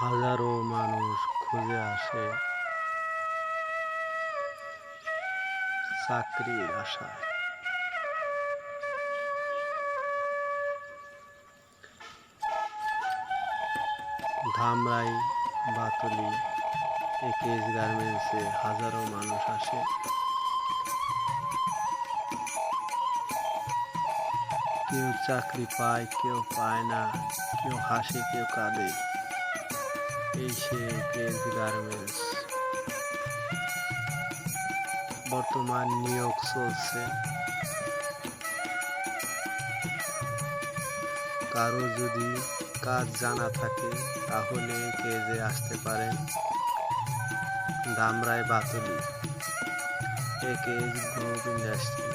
হাজারো মানুষ খুঁজে আসে চাকরির আশায়। ধামরাই, বাতলি একেজ গার্মেন্টসে হাজারো মানুষ আসে। কেউ চাকরি পায়, কেউ পায় না, কেউ হাসে, কেউ কাঁদে। এই কেজ গার্মেন্টস বর্তমান নিয়োগ চলছে। কারও যদি কাজ জানা থাকে, তাহলে কেজে আসতে পারেন দামরাই বাতলি একেজ গ্রুপ ইন্ডাস্ট্রি।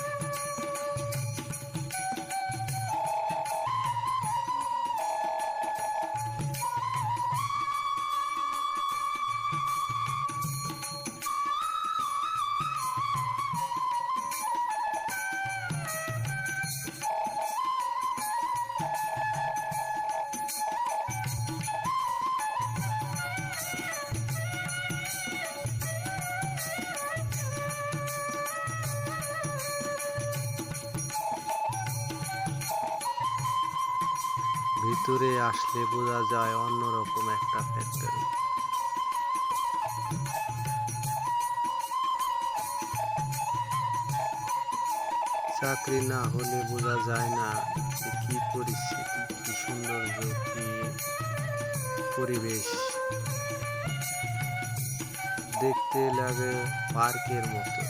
ভিতরে আসলে বোঝা যায় অন্যরকম একটা ফ্যাক্টরি চাকরি না হলে বোঝা যায় না যে কি পরিস্থিতি, কি সৌন্দর্য কি পরিবেশ। দেখতে লাগে পার্কের মতো।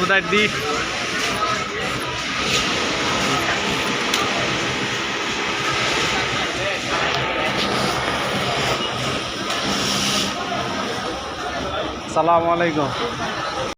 হয় দি। সালাম আলাইকুম।